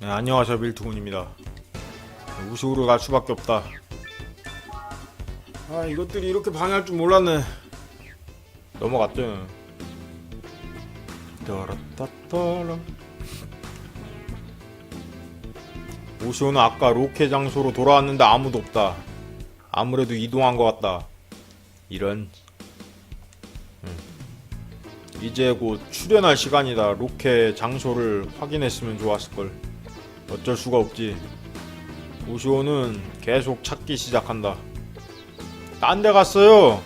네, 안녕하세요 밀투군입니다. 우식으로 갈 수밖에 없다. 아 이것들이 이렇게 방해할 줄 몰랐네. 넘어갔죠. 따라따따라. 오시오는 아까 로케 장소로 돌아왔는데 아무도 없다. 아무래도 이동한 것 같다. 이런. 음. 이제 곧 출연할 시간이다. 로케 장소를 확인했으면 좋았을걸 어쩔 수가 없지. 오시오는 계속 찾기 시작한다. 딴 데 갔어요.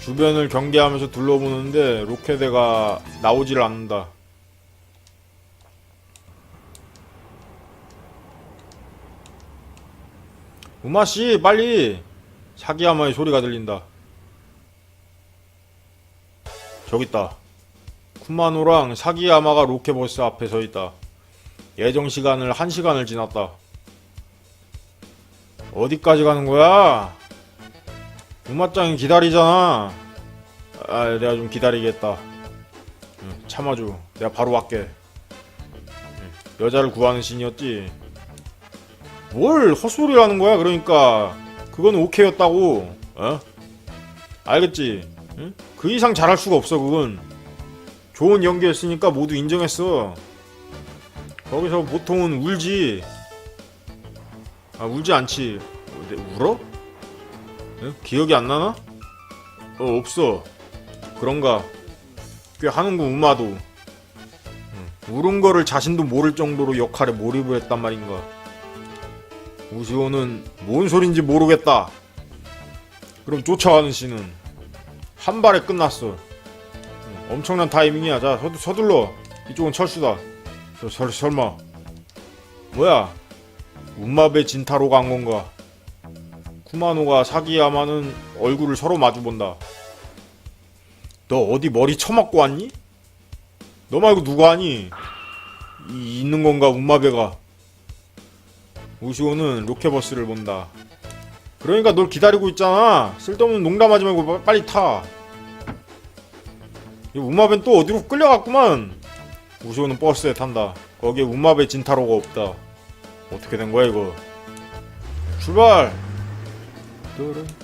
주변을 경계하면서 둘러보는데 로켓대가 나오질 않는다. 우마 씨, 빨리 사기야마의 소리가 들린다. 저기 있다. 쿠마노랑 사기야마가 로켓버스 앞에 서 있다. 예정 시간을 한 시간을 지났다. 어디까지 가는 거야? 우마짱이 기다리잖아. 아, 내가 좀 기다리겠다. 응, 참아줘. 내가 바로. 응, 여자를 구하는 신이었지. 뭘 헛소리 하는 거야? 그러니까 그건 오케이였다고. 어? 알겠지? 응? 그 이상 잘할 수가 없어. 그건 좋은 연기였으니까 모두 인정했어. 거기서 보통은 울지. 아 울지 않지. 어, 내- 울어? 에? 기억이 안 나나? 어 없어. 그런가? 꽤 하는군 우마도. 응. 울은 거를 자신도 모를 정도로 역할에 몰입을 했단 말인가. 우시오는 뭔 소린지 모르겠다. 그럼 쫓아가는 씨는 한 발에 끝났어. 응, 엄청난 타이밍이야. 자 서둘, 서둘러. 이쪽은 철수다. 저, 설, 설마. 뭐야? 운마베 진타로가 한 건가? 쿠마노가 사기야마는 얼굴을 서로 마주본다. 너 어디 머리 처맞고 왔니? 너 말고 누가 하니? 이, 있는 건가 운마베가? 우시오는 로켓버스를 본다. 그러니까 널 기다리고 있잖아. 쓸데없는 농담하지 말고 빠- 빨리 타. 이 운마베는 또 어디로 끌려갔구만 우시오는 버스에 탄다. 거기에 운마베 진타로가 없다. 어떻게 된 거야 이거? 출발!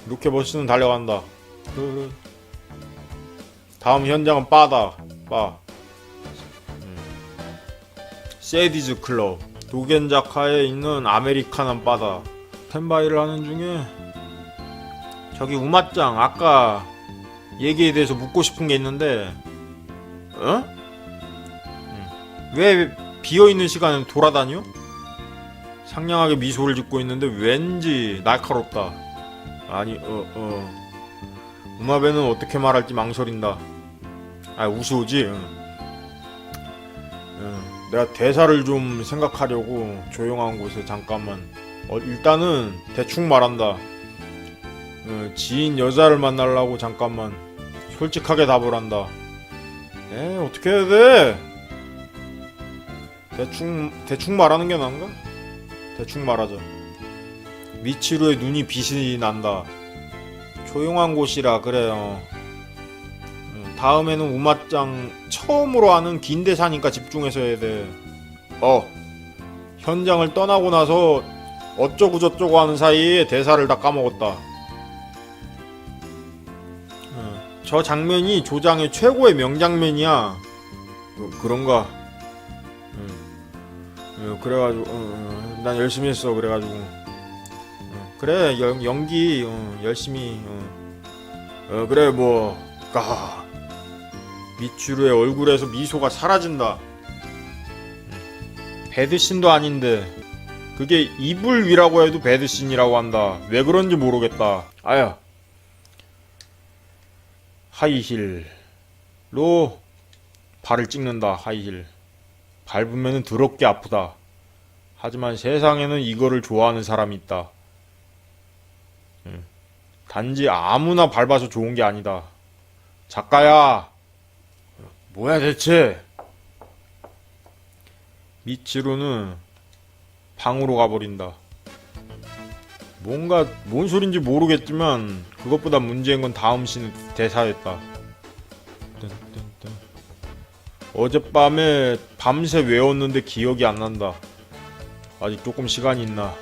이렇게 버스는 달려간다. 다음 현장은 바다. 바. 음. 세디즈 클럽. 도겐자카에 있는 아메리카난 바다. 스탠바이를 하는 중에 저기 우마짱 아까 얘기에 대해서 묻고 싶은 게 있는데 어? 왜 비어있는 시간에 돌아다녀? 상냥하게 미소를 짓고 있는데 왠지 날카롭다. 아니, 어, 어. 우마베는 어떻게 말할지 망설인다. 아, 우시오지? 응. 응. 내가 대사를 좀 생각하려고 조용한 곳에 잠깐만. 어, 일단은 대충 말한다. 어, 지인 여자를 만나려고 잠깐만. 솔직하게 답을 한다. 에, 어떻게 해야 돼? 대충 대충 말하는 게 나은가? 대충 말하자. 미치루의 눈이 빛이 난다. 조용한 곳이라 그래요. 음, 다음에는 우마짱 처음으로 하는 긴 대사니까 집중해서 해야 돼. 어. 현장을 떠나고 나서 어쩌고 저쩌고 하는 사이에 대사를 다 까먹었다. 어, 저 장면이 조장의 최고의 명장면이야. 어, 그런가? 어, 그래가지고 어, 어, 난 열심히 했어 그래가지고 어, 그래 연, 연기 어, 열심히 어. 어, 그래 뭐 까. 미추루의 얼굴에서 미소가 사라진다 음. 배드신도 아닌데 그게 이불 위라고 해도 배드신이라고 한다 왜 그런지 모르겠다 아야 하이힐로 발을 찍는다 하이힐 밟으면 더럽게 아프다. 하지만 세상에는 이거를 좋아하는 사람이 있다. 음, 단지 아무나 밟아서 좋은 게 아니다. 작가야! 뭐야 대체? 미치루는 방으로 가버린다. 뭔가 뭔 소린지 모르겠지만 그것보다 문제인 건 다음 씬 대사였다. 어젯밤에 밤새 외웠는데 기억이 안 난다. 아직 조금 시간이 있나.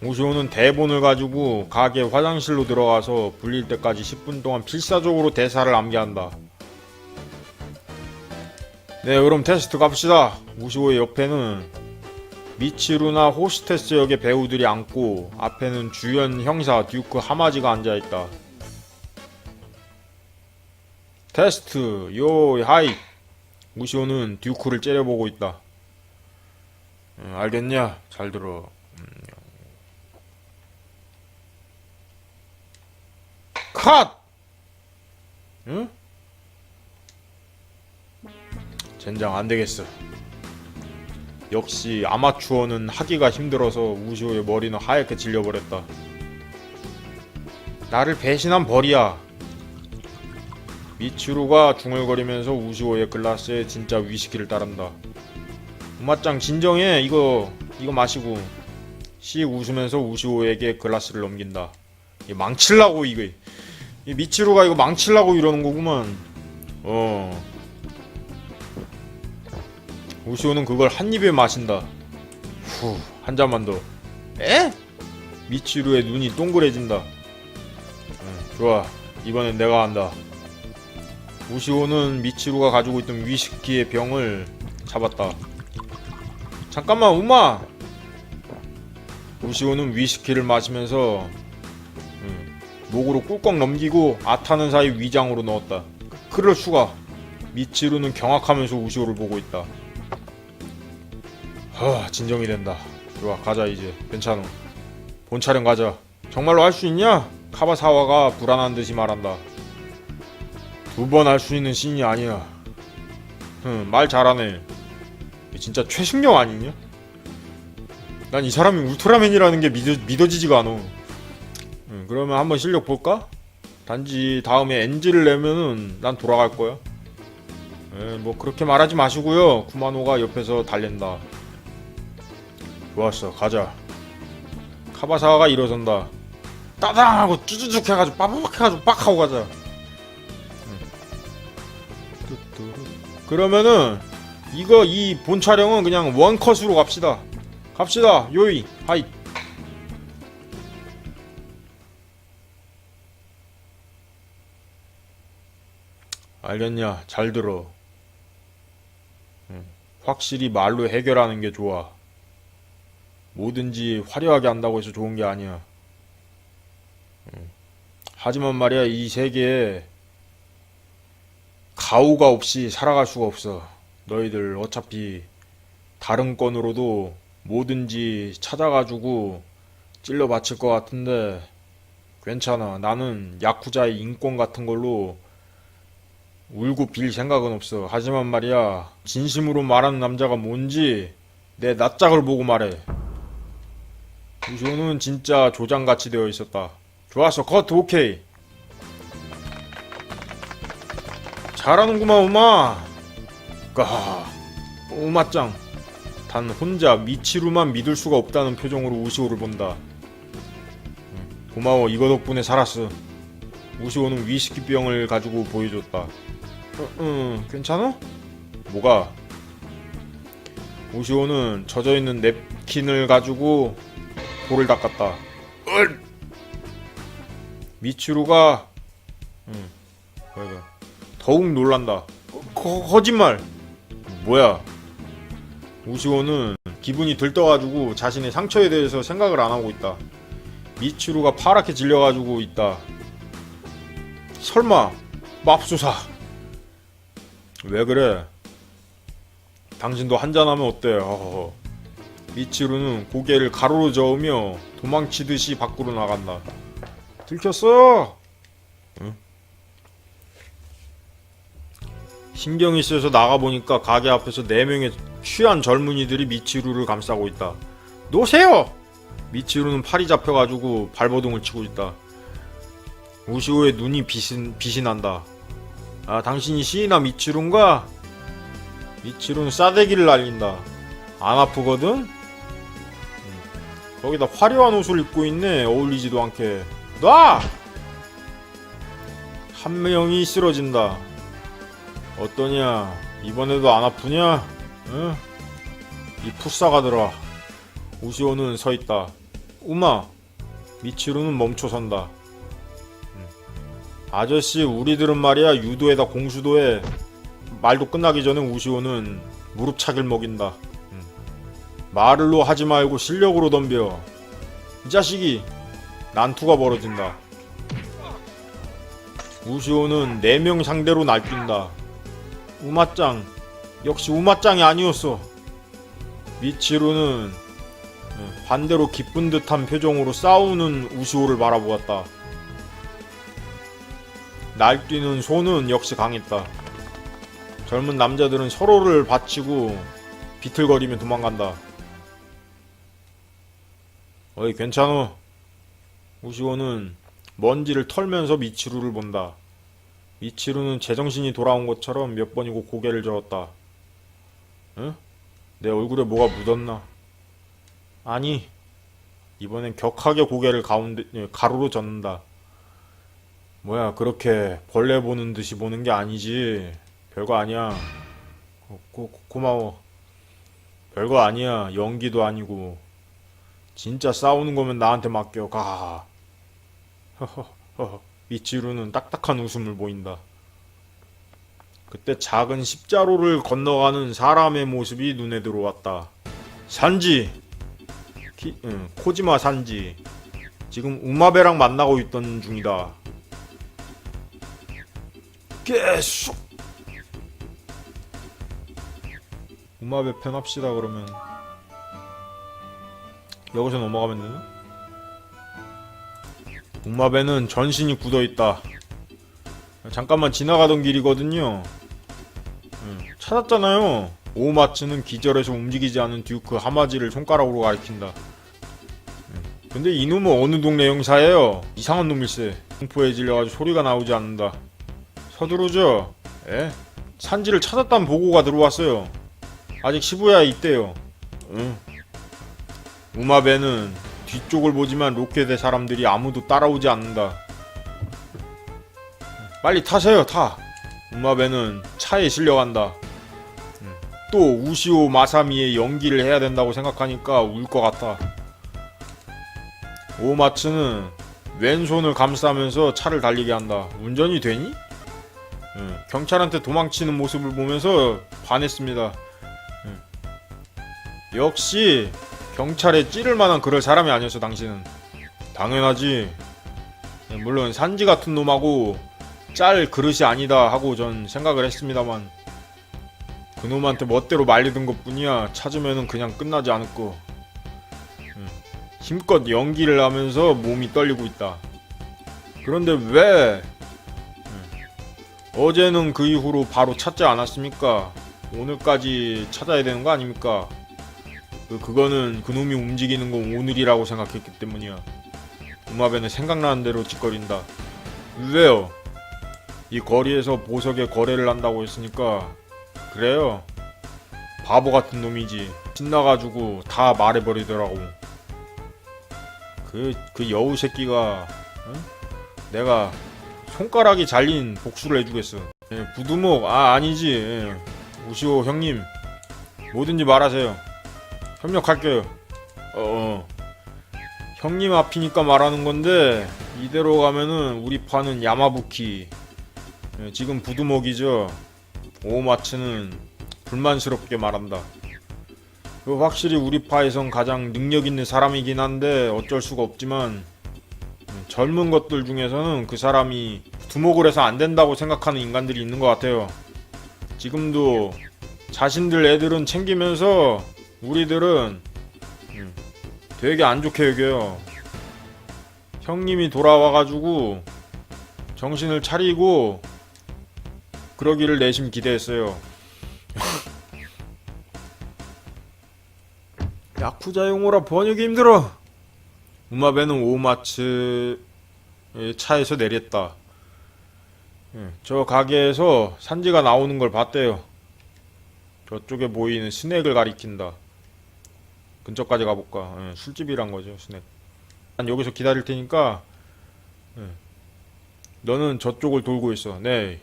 우시오는 대본을 가지고 가게 화장실로 들어가서 불릴 때까지 10분 동안 필사적으로 대사를 암기한다. 네, 그럼 테스트 갑시다. 우시오의 옆에는 미치루나 호스테스 역의 배우들이 앉고 앞에는 주연 형사 듀크 하마지가 앉아있다. 테스트 요 하이 우시오는 듀크를 째려보고 있다. 응, 알겠냐? 잘 들어. 음. 컷! 응? 젠장 안 되겠어. 역시 아마추어는 하기가 힘들어서 우시오의 머리는 하얗게 질려버렸다. 나를 배신한 벌이야. 미츠루가 중얼거리면서 우시오의 글라스에 진짜 위스키를 따른다. 우마짱 진정해 이거 이거 마시고 씩 웃으면서 우시오에게 글라스를 넘긴다. 이 망칠라고 이거 이 미츠루가 이거 망칠라고 이러는 거구만. 어. 우시오는 그걸 한 입에 마신다. 후, 한 잔만 더. 에? 미치루의 눈이 동그래진다. 응, 좋아. 이번엔 내가 한다. 우시오는 미치루가 가지고 있던 위스키의 병을 잡았다. 잠깐만, 우마! 우시오는 위스키를 마시면서 응, 목으로 꿀꺽 넘기고 아타는 사이 위장으로 넣었다. 그럴 수가. 미치루는 경악하면서 우시오를 보고 있다. 하, 진정이 된다. 좋아, 가자 이제. 괜찮아. 본 촬영 가자. 정말로 할 수 있냐? 카바사와가 불안한 듯이 말한다. 두 번 할 수 있는 신이 아니야. 흠, 말 잘하네. 진짜 최승령 아니냐? 난 이 사람이 울트라맨이라는 게 믿어, 믿어 지지가 않아. 응, 그러면 한번 실력 볼까? 단지 다음에 엔지를 내면은 난 돌아갈 거야. 에, 뭐 그렇게 말하지 마시고요. 쿠마노가 옆에서 달랜다. 좋았어 가자 카바사가 일어선다 따당 하고 쭈쭈쭈 해가지고 빠바박 해가지고 빡 하고 가자 응. 그러면은 이거 이 본 촬영은 그냥 원컷으로 갑시다 갑시다 요이 하이 알겠냐 잘 들어 응. 확실히 말로 해결하는 게 좋아 뭐든지 화려하게 한다고 해서 좋은 게 아니야. 음. 하지만 말이야, 이 세계에 가오가 없이 살아갈 수가 없어. 너희들 어차피 다른 건으로도 뭐든지 찾아가지고 찔러 바칠 것 같은데 괜찮아. 나는 야쿠자의 인권 같은 걸로 울고 빌 생각은 없어. 하지만 말이야, 진심으로 말하는 남자가 뭔지 내 낯짝을 보고 말해. 우쇼는 진짜 조장같이 되어 있었다. 좋았어, 컷, 오케이. 잘하는구만, 우마. 까, 우마짱. 단 혼자 미치루만 믿을 수가 없다는 표정으로 우시오를 본다. 응, 고마워, 이거 덕분에 살았어. 우시오는 위스키병을 가지고 보여줬다. 어, 응, 괜찮아? 뭐가? 우시오는 젖어있는 냅킨을 가지고 볼을 닦았다. 얼! 미츠루가 응, 더욱 놀란다. 거, 거짓말. 뭐야? 우시오는 기분이 들떠가지고 자신의 상처에 대해서 생각을 안 하고 있다. 미츠루가 파랗게 질려가지고 있다. 설마 맙소사? 왜 그래? 당신도 한잔하면 어때? 어허허. 미치루는 고개를 가로로 저으며 도망치듯이 밖으로 나간다. 들켰어! 응? 신경이 쓰여서 나가보니까 가게 앞에서 네 명의 취한 젊은이들이 미치루를 감싸고 있다. 놓으세요! 미치루는 팔이 잡혀가지고 발버둥을 치고 있다. 우시오의 눈이 빛이, 빛이 난다. 아, 당신이 시이나 미치루인가? 미치루는 싸대기를 날린다. 안 아프거든? 거기다 화려한 옷을 입고 있네 어울리지도 않게 놔! 한 명이 쓰러진다 어떠냐? 이번에도 안 아프냐? 응? 이 풋사가들아. 우시오는 서 있다. 우마. 미치루는 멈춰 선다. 응. 아저씨, 우리들은 말이야 유도에다 공수도에 말도 끝나기 전에 우시오는 무릎 차기를 먹인다. 응. 말을로 하지 말고 실력으로 덤벼. 이 자식이 난투가 벌어진다. 우시오는 4명 상대로 날뛴다. 우마짱, 역시 우마짱이 아니었어. 미치루는 예, 반대로 기쁜 듯한 표정으로 싸우는 우시오를 바라보았다. 날뛰는 소는 역시 강했다. 젊은 남자들은 서로를 받치고 비틀거리며 도망간다. 어이 괜찮어. 우시오는 먼지를 털면서 미치루를 본다. 미치루는 제정신이 돌아온 것처럼 몇 번이고 고개를 저었다. 응? 내 얼굴에 뭐가 묻었나? 아니, 이번엔 격하게 고개를 가운데 예, 가로로 젓는다. 뭐야, 그렇게 벌레 보는 듯이 보는 게 아니지. 별거 아니야. 고, 고, 고마워. 별거 아니야. 연기도 아니고. 진짜 싸우는 거면 나한테 맡겨. 가. 허허허. 미치루는 딱딱한 웃음을 보인다. 그때 작은 십자로를 건너가는 사람의 모습이 눈에 들어왔다. 산지! 키- 응, 코지마 산지. 지금 우마베랑 만나고 있던 중이다. 계속! 우마베 편합시다, 그러면. 여기서 넘어가면 되나? 우마베는 전신이 굳어 있다. 잠깐만 지나가던 길이거든요. 응, 찾았잖아요. 오마츠는 기절해서 움직이지 않은 듀크 하마지를 손가락으로 가리킨다. 응, 근데 이놈은 어느 동네 형사예요? 이상한 놈일세. 공포에 질려가지고 소리가 나오지 않는다. 서두르죠? 에? 산지를 찾았다는 보고가 들어왔어요. 아직 시부야에 있대요. 응. 우마베는 뒤쪽을 보지만 로켓의 사람들이 아무도 따라오지 않는다. 빨리 타세요, 타. 우마베는 차에 실려간다. 음, 또 우시오 마사미의 연기를 해야 된다고 생각하니까 울 것 같아. 오마츠는 왼손을 감싸면서 차를 달리게 한다. 운전이 되니? 음, 경찰한테 도망치는 모습을 보면서 반했습니다. 음. 역시 경찰에 찌를 만한 그럴 사람이 아니었어 당신은. 당연하지. 예, 물론 산지 같은 놈하고 짤 그릇이 아니다 하고 전 생각을 했습니다만 그놈한테 멋대로 말리던 것뿐이야 찾으면은 그냥 끝나지 않을 거 음, 힘껏 연기를 하면서 몸이 떨리고 있다. 그런데 왜 음, 어제는 그 이후로 바로 찾지 않았습니까? 오늘까지 찾아야 되는 거 아닙니까 그, 그거는 그놈이 움직이는 건 오늘이라고 생각했기 때문이야. 우마베는 생각나는 대로 짓거린다. 왜요? 이 거리에서 보석에 거래를 한다고 했으니까 그래요. 바보 같은 놈이지. 신나가지고 다 말해버리더라고. 그, 그 여우 새끼가, 응? 내가 손가락이 잘린 복수를 해주겠어. 예, 부두목, 아, 아니지. 예. 우시오 형님. 뭐든지 말하세요. 협력할게요. 어, 어. 형님 앞이니까 말하는 건데 이대로 가면은 우리 파는 야마부키 예, 지금 부두목이죠. 오마츠는 불만스럽게 말한다. 그 확실히 우리 파에선 가장 능력 있는 사람이긴 한데 어쩔 수가 없지만 음, 젊은 것들 중에서는 그 사람이 두목을 해서 안 된다고 생각하는 인간들이 있는 것 같아요. 지금도 자신들 애들은 챙기면서 우리들은 음, 되게 안 좋게 여겨요. 형님이 돌아와가지고 정신을 차리고 그러기를 내심 기대했어요. 야쿠자 용어라 번역이 힘들어. 우마베는 오마츠 차에서 내렸다. 예, 저 가게에서 산지가 나오는 걸 봤대요. 저쪽에 보이는 스낵을 가리킨다. 근처까지 가볼까? 예, 술집이란 거죠, 스낵. 난 여기서 기다릴 테니까, 예, 너는 저쪽을 돌고 있어. 네.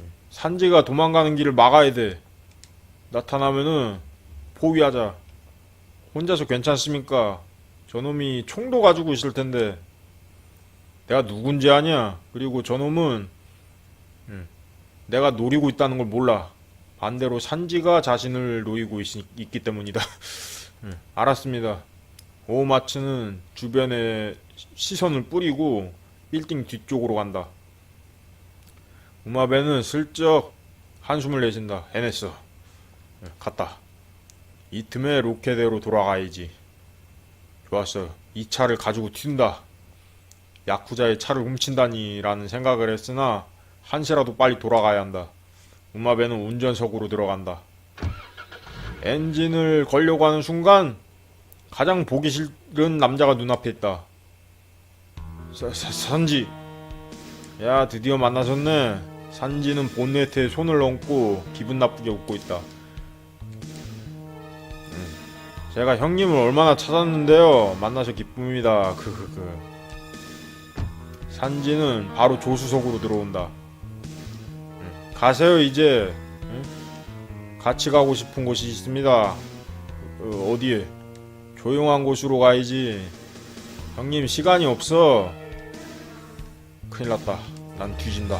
예, 산지가 도망가는 길을 막아야 돼. 나타나면은 포위하자. 혼자서 괜찮습니까? 저놈이 총도 가지고 있을 텐데. 내가 누군지 아냐? 그리고 저놈은 음, 내가 노리고 있다는 걸 몰라. 반대로 산지가 자신을 노리고 있, 기 때문이다. 음, 알았습니다. 오마츠는 주변에 시선을 뿌리고 빌딩 뒤쪽으로 간다. 우마베는 슬쩍 한숨을 내쉰다. 해냈어. 예, 갔다. 이 틈에 로켓대로 돌아가야지. 좋았어. 이 차를 가지고 튄다. 야쿠자의 차를 훔친다니라는 생각을 했으나 한시라도 빨리 돌아가야 한다. 우마베는 운전석으로 들어간다. 엔진을 걸려고 하는 순간 가장 보기 싫은 남자가 눈앞에 있다. 사, 사, 산지. 야 드디어 만나셨네. 산지는 본네트에 손을 얹고 기분 나쁘게 웃고 있다. 음, 제가 형님을 얼마나 찾았는데요. 만나서 기쁩니다. 크크크. 산지는 바로 조수석으로 들어온다. 음, 가세요 이제. 응? 같이 가고 싶은 곳이 있습니다. 어, 어디에? 조용한 곳으로 가야지. 형님 시간이 없어. 큰일 났다. 난 뒤진다.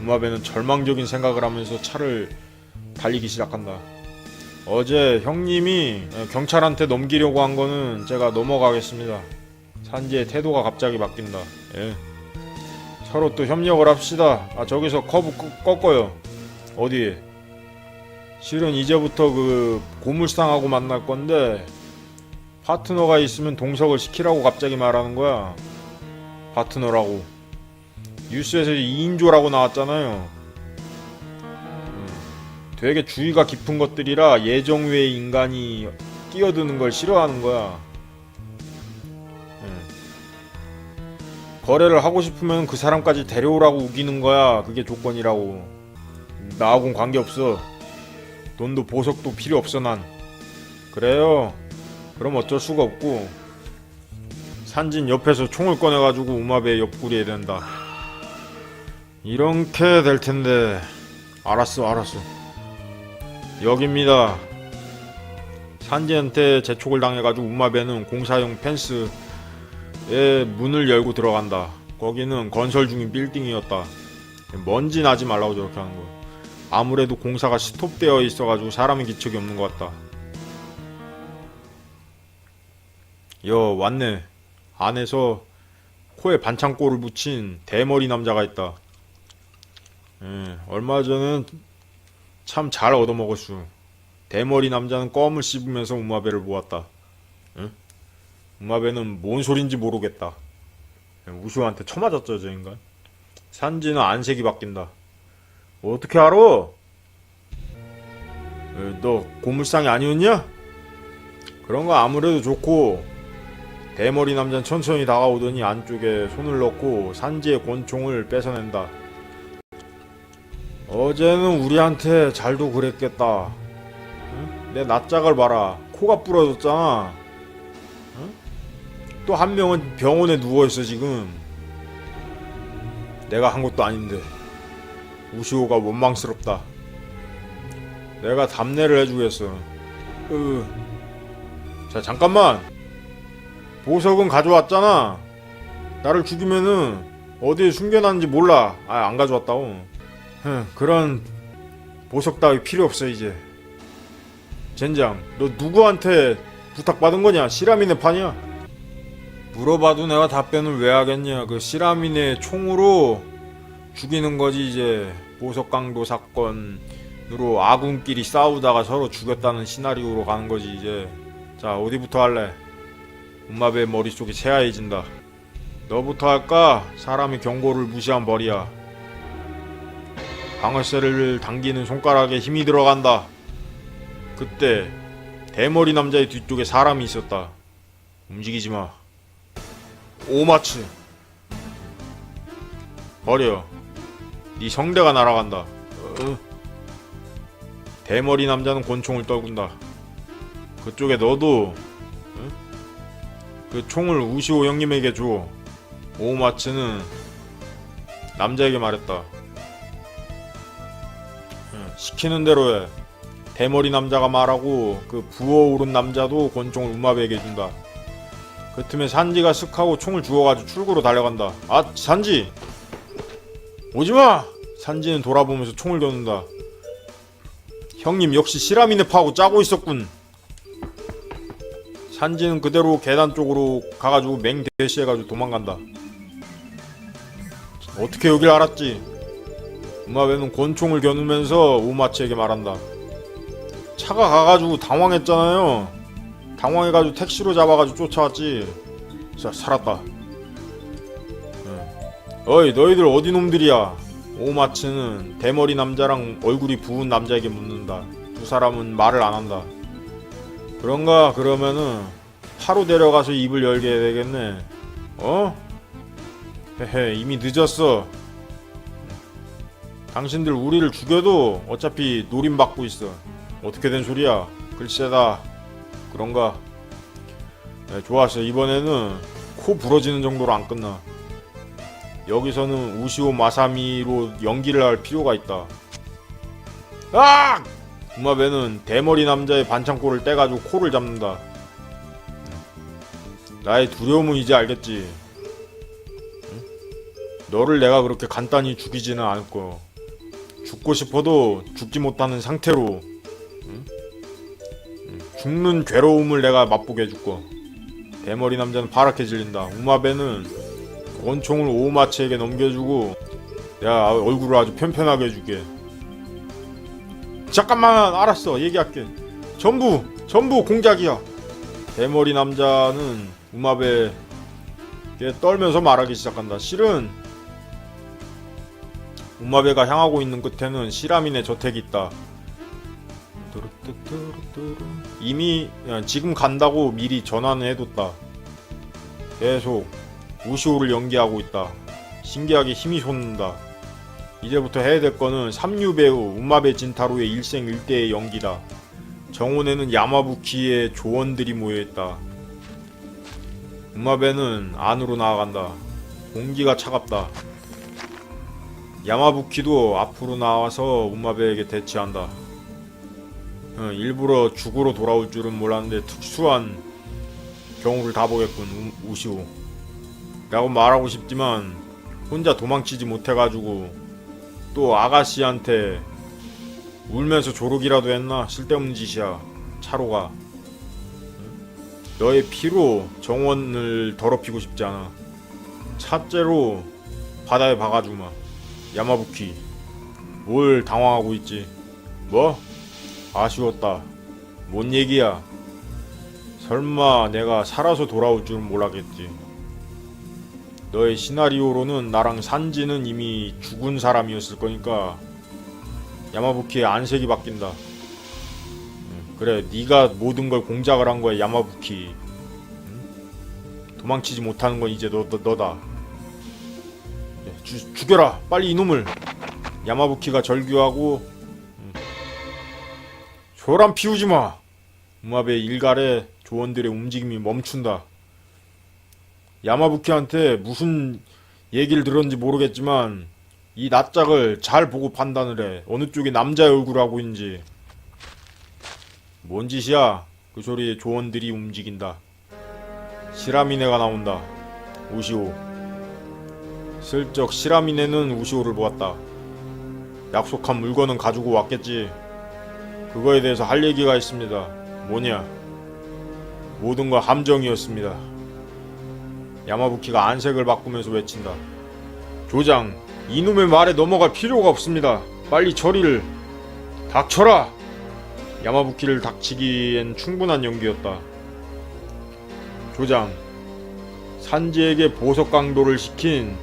우마베는 절망적인 생각을 하면서 차를 달리기 시작한다. 어제 형님이 경찰한테 넘기려고 한 거는 제가 넘어가겠습니다. 산지의 태도가 갑자기 바뀐다. 예. 서로 또 협력을 합시다. 아 저기서 커브 꺾- 꺾어요. 어디에? 실은 이제부터 그 고물상하고 만날 건데 파트너가 있으면 동석을 시키라고 갑자기 말하는 거야. 파트너라고. 뉴스에서 2인조라고 나왔잖아요. 음, 되게 주의가 깊은 것들이라 예정 외의 인간이 끼어드는 걸 싫어하는 거야. 음. 거래를 하고 싶으면 그 사람까지 데려오라고 우기는 거야. 그게 조건이라고. 나하고는 관계없어. 돈도 보석도 필요 없어 난. 그래요. 그럼 어쩔 수가 없고 산진 옆에서 총을 꺼내가지고 우마베 옆구리에 댄다. 이렇게 될 텐데 알았어 알았어 여기입니다. 산지한테 재촉을 당해가지고 우마베는 공사용 펜스에 문을 열고 들어간다. 거기는 건설 중인 빌딩이었다. 먼지 나지 말라고 저렇게 하는 거. 아무래도 공사가 스톱되어 있어가지고 사람의 기척이 없는 것 같다. 여 왔네. 안에서 코에 반창고를 붙인 대머리 남자가 있다. 예, 얼마 전엔 참잘 얻어먹었슈. 대머리 남자는 껌을 씹으면서 우마베를 보았다. 응? 우마베는 뭔 소린지 모르겠다. 예, 우수한테 쳐맞았죠, 저 인간. 산지는 안색이 바뀐다. 어떻게 알아? 에, 너 고물상이 아니었냐? 그런 거 아무래도 좋고 대머리 남자는 천천히 다가오더니 안쪽에 손을 넣고 산지의 권총을 뺏어낸다. 어제는 우리한테 잘도 그랬겠다. 응? 내 낯짝을 봐라. 코가 부러졌잖아. 또한 명은 병원에 누워있어 지금. 내가 한 것도 아닌데. 우시오가 원망스럽다. 내가 답례를 해주겠어. 으. 자, 잠깐만. 보석은 가져왔잖아. 나를 죽이면은 어디에 숨겨놨는지 몰라. 아, 안 가져왔다고. 흥, 그런 보석 따위 필요 없어, 이제. 젠장, 너 누구한테 부탁받은 거냐? 시라미네 판이야? 물어봐도 내가 답변을 왜 하겠냐. 그 시라미네 총으로 죽이는 거지 이제 보석 강도 사건으로 아군끼리 싸우다가 서로 죽였다는 시나리오로 가는 거지 이제. 자 어디부터 할래? 엄마배 머릿속이 새하얘진다. 너부터 할까? 사람이 경고를 무시한 벌이야. 방어쇠를 당기는 손가락에 힘이 들어간다. 그때 대머리 남자의 뒤쪽에 사람이 있었다. 움직이지 마. 오마츠. 버려 네 성대가 날아간다. 어. 대머리 남자는 권총을 떨군다. 그쪽에 너도 응? 그 총을 우시오 형님에게 줘. 오마츠는 남자에게 말했다. 시키는 대로 해. 대머리 남자가 말하고 그 부어오른 남자도 권총을 우마베에게 준다. 그 틈에 산지가 쓱 하고 총을 주워가지고 출구로 달려간다. 아 산지 오지마! 산지는 돌아보면서 총을 겨눈다. 형님 역시 시라미네 파고 짜고 있었군. 산지는 그대로 계단 쪽으로 가가지고 맹대시해가지고 도망간다. 어떻게 여길 알았지? 우마베는 권총을 겨누면서 오마치에게 말한다. 차가 가가지고 당황했잖아요. 당황해가지고 택시로 잡아가지고 쫓아왔지. 자, 살았다. 응. 어이, 너희들 어디 놈들이야? 오마츠는 대머리 남자랑 얼굴이 부은 남자에게 묻는다. 두 사람은 말을 안 한다. 그런가? 그러면은 바로 데려가서 입을 열게 되겠네. 어? 헤헤, 이미 늦었어. 당신들 우리를 죽여도 어차피 노림받고 있어. 어떻게 된 소리야? 글쎄다. 그런가? 네, 좋았어. 이번에는 코 부러지는 정도로 안 끝나. 여기서는 우시오 마사미로 연기를 할 필요가 있다. 아! 우마베는 대머리 남자의 반창고를 떼가지고 코를 잡는다. 나의 두려움은 이제 알겠지. 응? 너를 내가 그렇게 간단히 죽이지는 않을 거야. 죽고 싶어도 죽지 못하는 상태로 죽는 괴로움을 내가 맛보게 해줄 거. 대머리 남자는 파랗게 질린다. 우마베는 권총을 오마치에게 넘겨주고 내가 얼굴을 아주 편편하게 해줄게. 잠깐만 알았어 얘기할게. 전부 전부 공작이야. 대머리 남자는 우마베 떨면서 말하기 시작한다. 실은 우마베가 향하고 있는 끝에는 시라민의 저택이 있다. 이미 야, 지금 간다고 미리 전화는 해뒀다. 계속 우시오를 연기하고 있다. 신기하게 힘이 솟는다. 이제부터 해야 될 거는 삼류 배우 우마베 진타로의 일생 일대의 연기다. 정원에는 야마부키의 조원들이 모여있다. 우마베는 안으로 나아간다. 공기가 차갑다. 야마부키도 앞으로 나와서 우마베에게 대치한다. 어, 일부러 죽으로 돌아올 줄은 몰랐는데 특수한 경우를 다 보겠군 우, 우시오. 라고 말하고 싶지만 혼자 도망치지 못해가지고 또 아가씨한테 울면서 조르기라도 했나? 쓸데없는 짓이야. 차로가. 너의 피로 정원을 더럽히고 싶지 않아. 찻째로 바다에 박아주마. 야마부키. 뭘 당황하고 있지? 뭐? 아쉬웠다. 뭔 얘기야? 설마 내가 살아서 돌아올 줄은 몰랐겠지 너의 시나리오로는 나랑 산지는 이미 죽은 사람이었을 거니까 야마부키의 안색이 바뀐다. 응, 그래, 네가 모든 걸 공작을 한 거야, 야마부키. 응? 도망치지 못하는 건 이제 너, 너 너다. 네, 주, 죽여라, 빨리 이놈을. 야마부키가 절규하고 응. 소란 피우지 마. 우마베 일갈에 조원들의 움직임이 멈춘다. 야마부키한테 무슨 얘기를 들었는지 모르겠지만 이 낯짝을 잘 보고 판단을 해. 어느 쪽이 남자의 얼굴을 하고 있는지. 뭔 짓이야? 그 소리에 조원들이 움직인다. 시라미네가 나온다. 우시오. 슬쩍 시라미네는 우시오를 보았다. 약속한 물건은 가지고 왔겠지. 그거에 대해서 할 얘기가 있습니다. 뭐냐? 모든 건 함정이었습니다. 야마부키가 안색을 바꾸면서 외친다. 조장, 이놈의 말에 넘어갈 필요가 없습니다. 빨리 처리를. 닥쳐라! 야마부키를 닥치기엔 충분한 연기였다. 조장, 산지에게 보석 강도를 시킨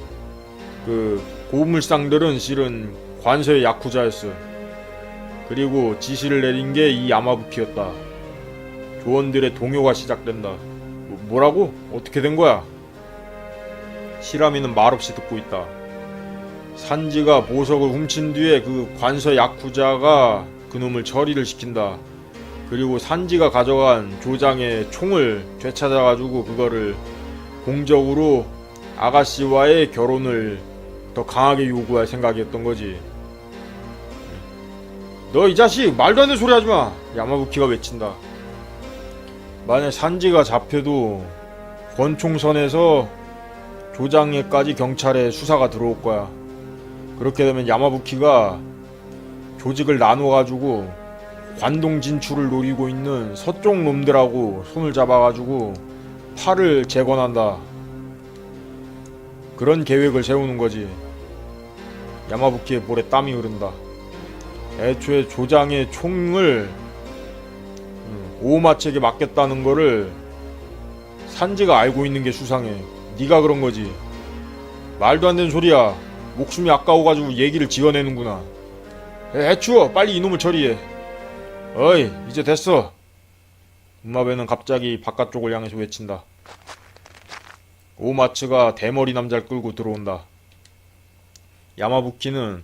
그 고물상들은 실은 관서의 야쿠자였어. 그리고 지시를 내린 게 이 야마부키였다. 조원들의 동요가 시작된다. 뭐, 뭐라고? 어떻게 된 거야? 시라미는 말없이 듣고 있다. 산지가 보석을 훔친 뒤에 그 관서 야쿠자가 그놈을 처리를 시킨다. 그리고 산지가 가져간 조장의 총을 되찾아가지고 그거를 공적으로 아가씨와의 결혼을 더 강하게 요구할 생각이었던 거지. 너 이 자식 말도 안 되는 소리 하지 마. 야마부키가 외친다. 만약 산지가 잡혀도 권총선에서 조장에까지 경찰에 수사가 들어올 거야. 그렇게 되면 야마부키가 조직을 나눠가지고 관동 진출을 노리고 있는 서쪽 놈들하고 손을 잡아가지고 팔을 재건한다. 그런 계획을 세우는 거지. 야마부키의 볼에 땀이 흐른다. 애초에 조장의 총을 음, 오마책에 맡겼다는 거를 산지가 알고 있는 게 수상해. 네가 그런 거지. 말도 안 되는 소리야. 목숨이 아까워가지고 얘기를 지어내는구나. 에, 해추어 빨리 이놈을 처리해. 어이 이제 됐어. 음마베는 갑자기 바깥쪽을 향해서 외친다. 오마츠가 대머리 남자를 끌고 들어온다. 야마부키는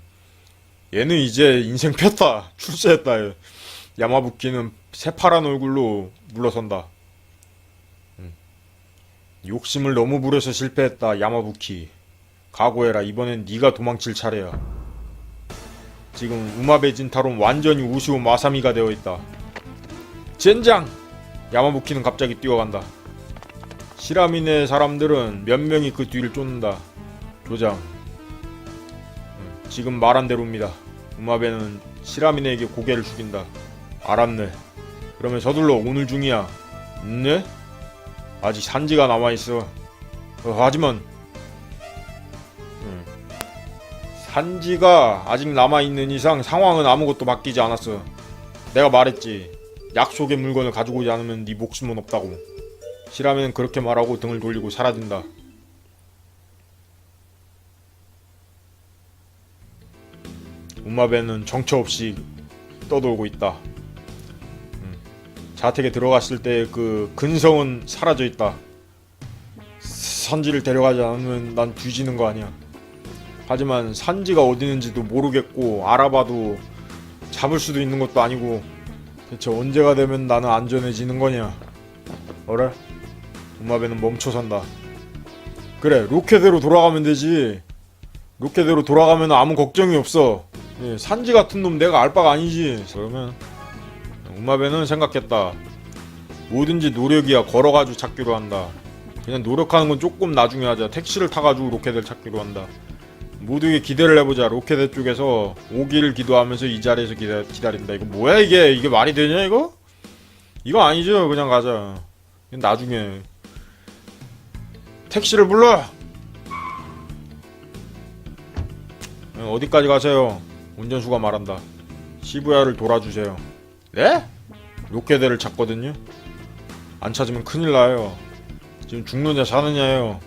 얘는 이제 인생 폈다. 출세했다. 얘. 야마부키는 새파란 얼굴로 물러선다. 음. 욕심을 너무 부려서 실패했다. 야마부키. 각오해라. 이번엔 네가 도망칠 차례야. 지금 우마베 진타론 완전히 우시오 마사미가 되어 있다. 젠장! 야마부키는 갑자기 뛰어간다. 시라미네 사람들은 몇 명이 그 뒤를 쫓는다. 조장. 음, 지금 말한 대로입니다. 우마베는 시라미네에게 고개를 숙인다. 알았네. 그러면 서둘러 오늘 중이야. 네? 아직 산지가 남아있어. 어, 하지만 음, 산지가 아직 남아있는 이상 상황은 아무것도 바뀌지 않았어. 내가 말했지. 약속의 물건을 가지고 오지 않으면 네 목숨은 없다고. 시라미는 그렇게 말하고 등을 돌리고 사라진다. 우마베는 정처 없이 떠돌고 있다. 음, 자택에 들어갔을 때 그 근성은 사라져 있다. 산지를 데려가지 않으면 난 뒤지는 거 아니야. 하지만 산지가 어디 있는지도 모르겠고 알아봐도 잡을 수도 있는 것도 아니고 대체 언제가 되면 나는 안전해지는 거냐? 어래? 우마베는 멈춰 선다. 그래, 로켓으로 돌아가면 되지. 로켓으로 돌아가면 아무 걱정이 없어. 예, 산지 같은 놈 내가 알 바가 아니지. 그러면 우마베는 생각했다. 뭐든지 노력이야 걸어가지고 찾기로 한다. 그냥 노력하는 건 조금 나중에 하자. 택시를 타가지고 로켓을 찾기로 한다. 모두에게 기대를 해보자. 로켓 쪽에서 오기를 기도하면서 이 자리에서 기다, 기다린다. 이거 뭐야 이게? 이게 말이 되냐 이거? 이거 아니죠. 그냥 가자. 나중에 택시를 불러. 어, 어디까지 가세요? 운전수가 말한다. 시부야를 돌아주세요. 네? 로켓을 찾거든요. 안 찾으면 큰일 나요. 지금 죽느냐 사느냐요.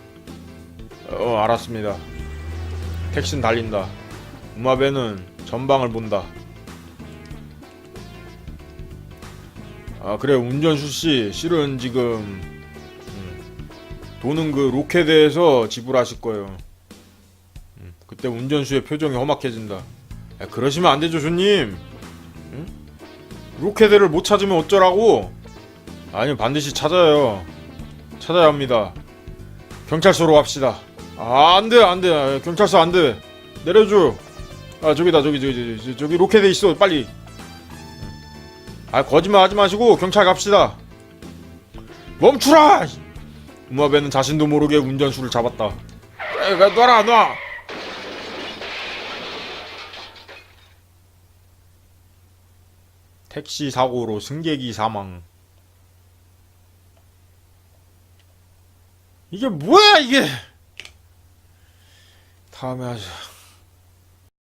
어 알았습니다. 택시는 달린다. 우마베는 전방을 본다. 아 그래 운전수 씨 실은 지금 음, 돈은 그 로켓에서 지불하실 거예요. 음, 그때 운전수의 표정이 험악해진다. 아, 그러시면 안 되죠, 주님. 응? 로켓을 못 찾으면 어쩌라고? 아니 반드시 찾아요. 찾아야 합니다. 경찰서로 갑시다. 아, 안 돼, 안 돼. 아, 경찰서 안 돼. 내려줘. 아, 저기다, 저기, 저기, 저기, 저기 로켓에 있어. 빨리. 아, 거짓말 하지 마시고 경찰 갑시다. 멈추라! 우마베는 자신도 모르게 운전수를 잡았다. 에, 가, 놔라, 놔! 택시 사고로 승객이 사망. 이게 뭐야, 이게! 다음에 하자.